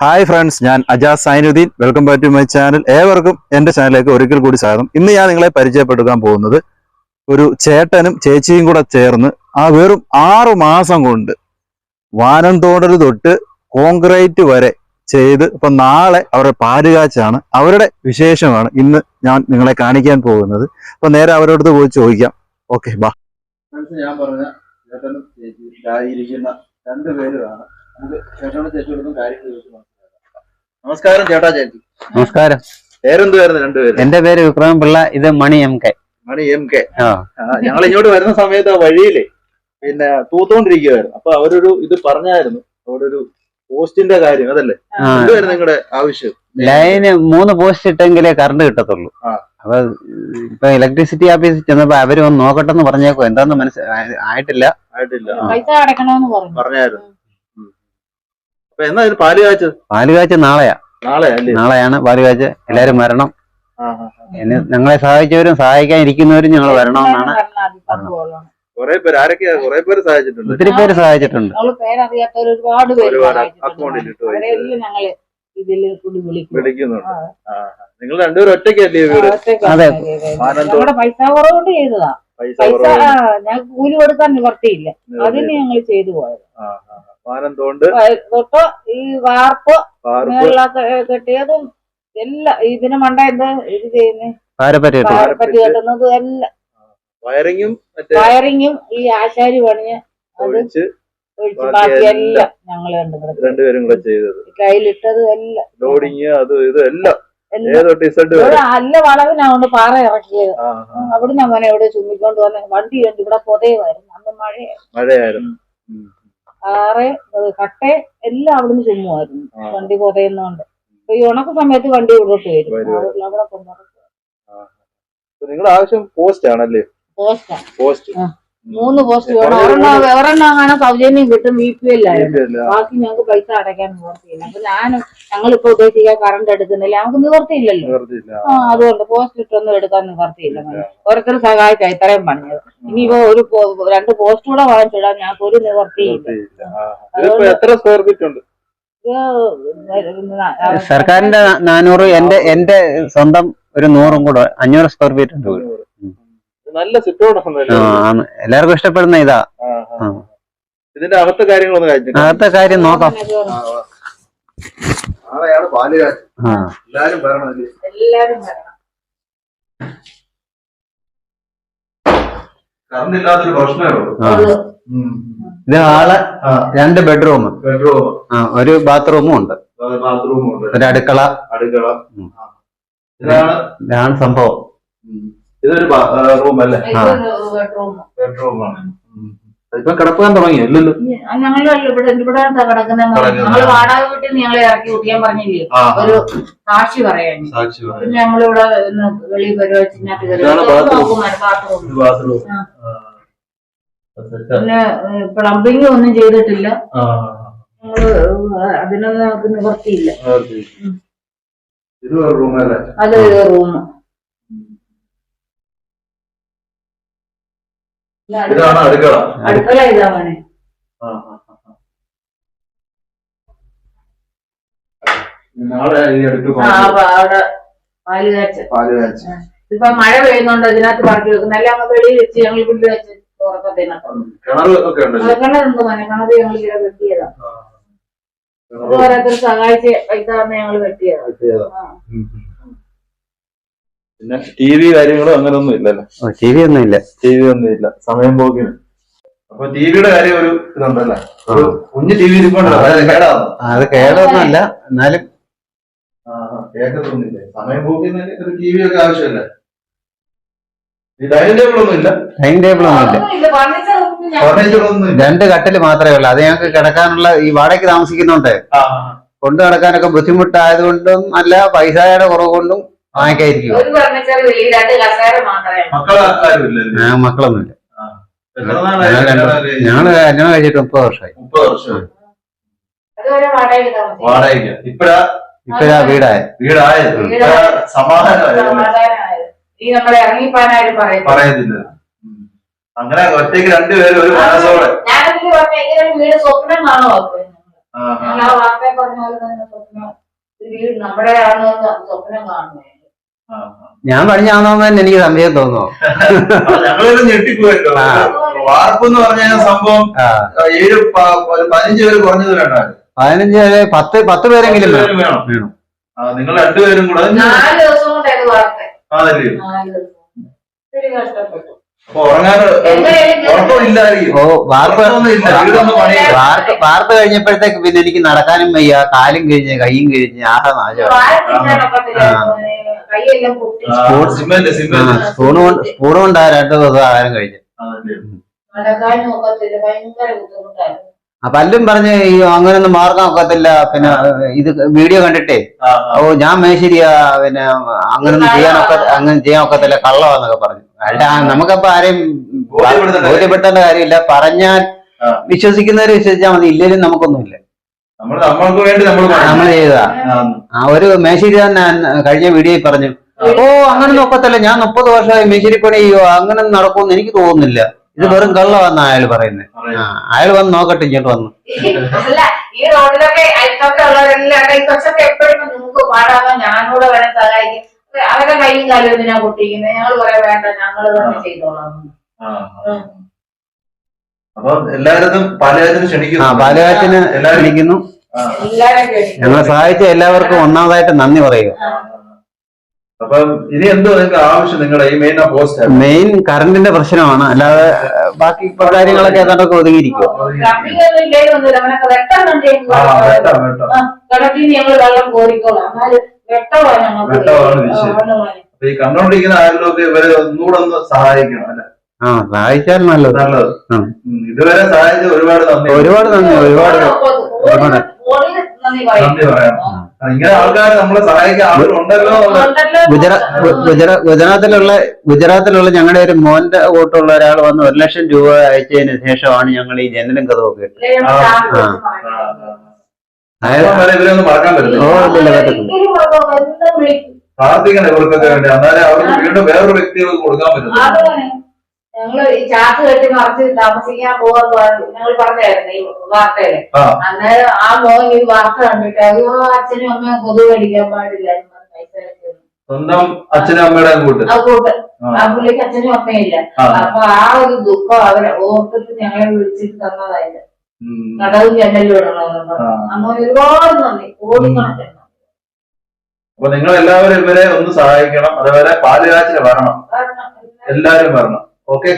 Hi friends ഞാൻ Ajas Zainuddin. Welcome back to my channel ഏവർക്കും എന്റെ ചാനലിലേക്ക് ഒരിക്കൽ കൂടി സ്വാഗതം. ഇന്ന് ഞാൻ നിങ്ങളെ പരിചയപ്പെടുക്കാൻ പോകുന്നത് ഒരു ചേട്ടനും ചേച്ചിയും കൂടെ ചേർന്ന് ആ വെറും ആറു മാസം കൊണ്ട് വാനം തോടൽ തൊട്ട് കോൺക്രീറ്റ് വരെ ചെയ്ത് ഇപ്പൊ നാളെ അവരുടെ പാലുകാച്ചാണ്. അവരുടെ വിശേഷമാണ് ഇന്ന് ഞാൻ നിങ്ങളെ കാണിക്കാൻ പോകുന്നത്. അപ്പൊ നേരെ അവരോട് പോയി ചോദിക്കാം. ഓക്കെ ബാ. ഞാൻ പറഞ്ഞ ചേട്ടനും ചേച്ചി രണ്ട് രണ്ടുപേരുമാണ് നമസ്കാരം ചേട്ടാ ചേച്ചി. നമസ്കാരം. പേരെന്തുവായിരുന്നു രണ്ടുപേരും? എന്റെ പേര് വിക്രമൻ പിള്ള ഇത് Mani M K. Mani M K. ഞങ്ങൾ ഇങ്ങോട്ട് വരുന്ന സമയത്ത് ആ വഴിയിൽ പിന്നെ തൂത്തോണ്ടിരിക്കുവായിരുന്നു അപ്പൊ അവരൊരു ഇത് പറഞ്ഞായിരുന്നു. അവിടെ ഒരു പോസ്റ്റിന്റെ കാര്യം അതല്ലേ? എന്തുവായിരുന്നു നിങ്ങളുടെ ആവശ്യം? ലൈന് മൂന്ന് പോസ്റ്റ് ഇട്ടെങ്കിലേ കറണ്ട് കിട്ടത്തുള്ളൂ. അപ്പൊ ഇപ്പൊ ഇലക്ട്രിസിറ്റി ഓഫീസിൽ ചെന്നപ്പോ അവർ ഒന്ന് നോക്കട്ടെന്ന് പറഞ്ഞേക്കോ എന്താന്ന് മനസ്സിലായിട്ടില്ല ആയിട്ടില്ല. ആയിട്ടില്ല. പൈസ അടക്കണമെന്ന് പറഞ്ഞു. പറഞ്ഞായിരുന്നു. എന്നാ ഇത് പാൽ കാച്ചത്? പാൽ കാച്ച് നാളെയാ. നാളെ അല്ലേ? നാളെയാണ് പാൽ കാച്ച് എല്ലാരും വരണം. ഇനി ഞങ്ങളെ സഹായിച്ചവരും സഹായിക്കാൻ ഇരിക്കുന്നവരും ഞങ്ങൾ വരണമെന്നാണ് കുറെ പേര് ആരൊക്കെയാ? കുറെ പേര് സഹായിച്ചിട്ടുണ്ട്. ഒത്തിരി പേര് സഹായിച്ചിട്ടുണ്ട്. പേരറിയാത്തവർ ഒരുപാട് പേര് വിളിക്കുന്നുണ്ട്. നിങ്ങൾ രണ്ടുപേരും ഒറ്റയ്ക്കല്ലേ വീട്? അതെ. പൈസ കുറവുകൊണ്ട് ചെയ്തതാ. പൈസ ഞങ്ങൾക്ക് കൂലി കൊടുക്കാൻ നിവർത്തിയില്ല. അതിന് ഞങ്ങൾ ചെയ്തു പോയത്. മാനം തോണ്ട് തൊട്ട് ഈ വാർപ്പ് കെട്ടിയതും എല്ലാം ഇതിന് മണ്ട എന്ത് ഇത് പാരപ്പറ്റി കെട്ടുന്നതും എല്ലാം വയറിങ്ങും ഈ ആശാരി പണിഞ്ഞ് ഒഴിച്ച് ഞങ്ങൾ രണ്ടുപേരും കൂടെ ചെയ്തത്. കയ്യിലിട്ടത് എല്ലാം. ലോഡിങ് അത് ഇത് എല്ലാം. എല്ലാം. ഏതൊട്ട് ഇസഡ് ഇവിടെ നല്ല വളവിനാണ് പാറ ഇറക്കിയത്. അവിടുന്ന് അവനെ ഇവിടെ ചുമ്മിക്കൊണ്ട് വന്ന് വണ്ടി കണ്ട് ഇവിടെ പൊതയുമായിരുന്നു. അന്ന് മഴയായിരുന്നു. മഴയായിരുന്നു. ഉം. കട്ട എല്ലാം അവിടുന്ന് ചുമ്മുമായിരുന്നു വണ്ടി പൊതയുന്നോണ്ട്. അപ്പൊ ഈ ഉണക്ക സമയത്ത് വണ്ടി ഇവിടോട്ട് വരും. അവിടെ- കൊണ്ടുപോകും നിങ്ങളുടെ ആവശ്യം പോസ്റ്റ് ആണല്ലേ? Post post. മൂന്ന് പോസ്റ്റ് വേണം. ഒരെണ്ണം ഒരെണ്ണം അങ്ങനെ സൗജന്യം കിട്ടും ബി പി എല്ലായിരുന്നു ബാക്കി ഞങ്ങൾക്ക് പൈസ അടയ്ക്കാൻ നിവർത്തിയില്ല അപ്പൊ ഞാനും ഞങ്ങളിപ്പോ ഉദ്ദേശിക്കാൻ കറണ്ട് എടുക്കുന്നില്ല. നമുക്ക് നിവർത്തിയില്ലല്ലോ. ആ അതുകൊണ്ട് പോസ്റ്റ് ഇട്ടൊന്നും എടുക്കാൻ നിവർത്തിയില്ല. ഓരോരുത്തർ സഹായിച്ച ഇത്രയും പണിയത് ഇനിയിപ്പോ ഒരു രണ്ട് പോസ്റ്റ് കൂടെ വാങ്ങിച്ചിടാൻ ഞങ്ങൾക്ക് ഒരു നിവർത്തിയില്ല. നിവർത്തിയില്ല. എത്ര സ്ക്വയർ ഫീറ്റ് ഉണ്ട്? ഇത് സർക്കാരിന്റെ നാനൂറ് എന്റെ എന്റെ സ്വന്തം ഒരു നൂറും കൂടെ അഞ്ഞൂറ് സ്ക്വയർ ഫീറ്റ് ഉണ്ട്. നല്ല ആണ് എല്ലാവർക്കും ഇഷ്ടപ്പെടുന്ന ഇതാ. ഇതിന്റെ അകത്തെ കാര്യങ്ങളൊന്നും അകത്തെ കാര്യം നോക്കാം. എല്ലാരും വരണം. ഇത് ഹാൾ ആ. രണ്ട് ബെഡ്റൂം. ബെഡ്റൂം. ആ ഒരു ബാത്റൂമും ഉണ്ട്. ബാത്റൂമും ഉണ്ട്. ഒരു അടുക്കള. അടുക്കള. ഇതാണ് സംഭവം. ഇതൊരു റൂം അല്ലേ. ബെഡ്റൂമാണ് ഇപ്പൊ കിടപ്പാൻ തുടങ്ങി ഇല്ലല്ലോ ഞങ്ങൾ ഇവിടെ ഇവിടെ കിടക്കുന്ന കിടക്കുന്നത്. ഞങ്ങൾ വാടക വീട്ടിൽ നിന്ന് ഞങ്ങളെ ഇറക്കി കുട്ടിയാൻ പറഞ്ഞില്ലേ? ഒരു സാക്ഷി പറയാൻ സാക്ഷി പറയാം. ഞങ്ങളിവിടെ പരിപാടിച്ചിനകത്ത്. അത് പിന്നെ പ്ലംബിംഗ് ഒന്നും ചെയ്തിട്ടില്ല. ഞങ്ങൾ അതിനൊന്നും നമുക്ക് നിവർത്തിയില്ല അതെ. ഇത് റൂമല്ലേ അല്ലേ? റൂം ഇതാണ് അടുക്കള. അടുക്കള ഇതാ ആ, ആ, ആ, ആ. നാളെ ഈ അടുത്ത് ആ അപ്പൊ അവിടെ പാൽ കാച്ച്. പാൽ കാച്ചി. ഇപ്പൊ മഴ പെയ്യുന്നോണ്ട് അതിനകത്ത് പറക്കി വെക്കും. എല്ലാം അങ്ങ് വെളിയിൽ വെച്ച് ഞങ്ങൾ പുല്ല് വെച്ച് കിണറുണ്ട് മോനെ. ഞങ്ങൾ ഇവിടെ വെട്ടിയതാ. ഓരോരുത്തർ സഹായിച്ച് പൈസ തന്നെ ഞങ്ങൾ വെട്ടിയതാ. പിന്നെ ടി വി കാര്യങ്ങളും അങ്ങനൊന്നും ഇല്ലല്ലോ. ടി വി ഒന്നും ഇല്ല ടി വി ഒന്നും ഇല്ല സമയം പോക്കിന് അപ്പൊ ടി വിയുടെ കാര്യം ഒരു ഇതുണ്ടല്ലേ. ഒരു കുഞ്ഞു ടി വി ഇരിപ്പുണ്ടല്ലോ. അത് കേടൊന്നുമല്ല. എന്നാലും കേൾക്കത്തൊന്നുമില്ലേ സമയം പോക്കിന് ഒരു ടി വി ഒക്കെ ആവശ്യമല്ലേ. ഈ ഡൈനിങ് ടേബിൾ ഒന്നും ഇല്ല ഡൈനിങ് ടേബിൾ ഒന്നും ഇല്ല ഒന്നുമില്ല, furniture ഒന്നും ഫർണിച്ചർ ഒന്നും രണ്ട് കട്ടിൽ മാത്രമേ ഉള്ളൂ. അത് ഞങ്ങൾക്ക് കിടക്കാനുള്ള ഈ വാടകയ്ക്ക് താമസിക്കുന്നുണ്ട്. കൊണ്ടു നടക്കാനൊക്കെ ബുദ്ധിമുട്ടായതുകൊണ്ടും അല്ല പൈസയുടെ കുറവ് കൊണ്ടും വാങ്ങിക്കായിരിക്കും മക്കളൊന്നുമില്ല? ഞങ്ങൾ കല്യാണം കഴിച്ചിട്ട് മുപ്പത് വർഷമായി. മുപ്പത് വാടകയ്ക്ക് ഇപ്പഴാ? ഇപ്പഴാ വീടായ വീടായത്. സമാധാനമായത്. അങ്ങനെ ഒറ്റയ്ക്ക് രണ്ടുപേരും ഒരു മനസ്സോടെ. വീട് നമ്മുടെ ആണെന്ന് സ്വപ്നം. കാണുന്നത് ആ, ഞാൻ പടിഞ്ഞാന്നോന്ന് തന്നെ എനിക്ക് സംശയം തോന്നുന്നു. ഞങ്ങളൊരു ഞെട്ടിപ്പോയല്ലോ. വാർപ്പ് എന്ന് പറഞ്ഞ സംഭവം. ഏഴ് പതിനഞ്ച് പേര് കുറഞ്ഞത് വേണ്ട പതിനഞ്ച് പേര് പത്ത് പത്ത് പേരെങ്കിലും വേണം. വേണം. വേണം. ആ, നിങ്ങൾ രണ്ടുപേരും കൂടെ വാർത്ത. അതല്ലേ ഓ വാർപ്പ് വാർപ്പ് വാർപ്പ് കഴിഞ്ഞപ്പോഴത്തേക്ക് പിന്നെ എനിക്ക് നടക്കാനും വയ്യ. കാലും കിഴിഞ്ഞ് കൈയും കിഴിഞ്ഞ് ആഹാ നാശം സ്പൂണ് കൊണ്ട് രണ്ടു ദിവസം ആഹാരം കഴിച്ചു ആ പല്ലും പറഞ്ഞ് ഈ അങ്ങനൊന്നും മാർഗം ഒക്കത്തില്ല പിന്നെ ഇത് വീഡിയോ കണ്ടിട്ടേ. ഓ ഞാൻ മേശരിയാ പിന്നെ അങ്ങനൊന്നും ചെയ്യാനൊക്കെ അങ്ങനെ ചെയ്യാൻ ഒക്കത്തില്ല കള്ളവാന്നൊക്കെ പറഞ്ഞു. അല്ല നമുക്കപ്പോ ആരെയും ബോധ്യപ്പെടുത്തേണ്ട കാര്യമില്ല. പറഞ്ഞാൽ. വിശ്വസിക്കുന്നവര് വിശ്വസിച്ചാൽ മതി ഇല്ലെങ്കിലും നമുക്കൊന്നുമില്ല. നമ്മൾക്ക് വേണ്ടി നമ്മൾ ചെയ്തതാ. ആ. ഒരു മേശിരി തന്നെ കഴിഞ്ഞ വീഡിയോയിൽ പറഞ്ഞു. ഓ അങ്ങനെ നോക്കത്തല്ല ഞാൻ മുപ്പത് വർഷമായി മേശിരി പണി ചെയ്യുവോ. അങ്ങനെ നടക്കുമെന്ന് എനിക്ക് തോന്നുന്നില്ല. ഇത് വെറും കള്ളവാന്ന അയാൾ പറയുന്നത് ആ അയാൾ വന്ന് നോക്കട്ടെ ഇങ്ങോട്ട് വന്നു. അല്ല ഈ റോഡിലൊക്കെ ഈ കൊച്ചൊക്കെ എപ്പോഴും നമുക്ക് പാടാവാൻ ഞാനോട് വേണം സഹായിക്കും. അവരുടെ കൈയും കാലും ഞാൻ പൊട്ടിക്കുന്നത്? ഞങ്ങൾ പറയാൻ വേണ്ട ഞങ്ങൾ തന്നെ ചെയ്തോളാം. അപ്പൊ എല്ലാവരും ക്ഷണിക്കുന്നു. ആ. ഞങ്ങളെ സഹായിച്ച എല്ലാവർക്കും ഒന്നാമതായിട്ട് നന്ദി പറയുക. ആ. അപ്പൊ ഇനി എന്തോ നിങ്ങൾക്ക് ആവശ്യം നിങ്ങളുടെ ഈ മെയിൻ പോസ്റ്റ് മെയിൻ കറണ്ടിന്റെ പ്രശ്നമാണ്. അല്ലാതെ ബാക്കി കാര്യങ്ങളൊക്കെ ഏതാണ്ടൊക്കെ ഒതുങ്ങിയിരിക്കും ഈ കണ്ടോണ്ടിരിക്കുന്ന ആരിലൊക്കെ ഇവരെ ഒന്നുകൂടെ ഒന്ന് സഹായിക്കണം അല്ലെ? ആ സഹായിച്ചാൽ നല്ലത്. നല്ലത്. ഇതുവരെ സഹായിച്ച ഒരുപാട് നന്ദി. ഒരുപാട് നന്ദി ഒരുപാട് ഒരുപാട്. ഓടി നന്ദി പറയും. പറയാം ഇങ്ങനെ ആൾക്കാർ നമ്മളെ സഹായിക്കാൻ ആളുണ്ടല്ലോ ഗുജറാ- ഗുജറാത്തിലുള്ള ഗുജറാത്തിലുള്ള ഞങ്ങളുടെ ഒരു മോന്റെ കൂട്ടുള്ള ഒരാൾ വന്ന് ഒരു ലക്ഷം രൂപ അയച്ചതിന് ശേഷമാണ് ഞങ്ങൾ ഈ ജനലും കഥ ഒക്കെ. പ്രാർത്ഥിക്കണം ഇവർക്കൊക്കെ വേണ്ടി. എന്നാലേ അവർക്ക് വീണ്ടും വേറൊരു വ്യക്തികൾക്ക് കൊടുക്കാൻ പറ്റും ഞങ്ങൾ ഈ ചാക്ക് കെട്ടി മറിച്ച് താമസിക്കാൻ പോവാ ഞങ്ങൾ പറഞ്ഞായിരുന്നു ഈ വാർത്തയിൽ. അന്നേരം ആ മോൻ ഈ വാർത്ത കണ്ടിട്ട് അയ്യോ അച്ഛനും അമ്മയും കൊതു കടിക്കാൻ പാടില്ല. സ്വന്തം അച്ഛനും അമ്മയുടെ കൂട്ട്. ആ പുള്ളിക്ക് അച്ഛനും അമ്മയില്ല. അപ്പൊ ആ ഒരു ദുഃഖം അവരെ ഓർത്തിട്ട് ഞങ്ങളെ വിളിച്ചിട്ട് തന്നതായില്ല. കടവും ജനലും ഇടണമെന്ന്. അമ്മ ഒരുപാട് നന്ദി. ഓടിക്കണം അപ്പൊ നിങ്ങൾ എല്ലാവരും ഇവരെ ഒന്ന് സഹായിക്കണം. അതേപോലെ പാലുകാച്ചിന് വരണം. എല്ലാരും വരണം. ഓക്കെ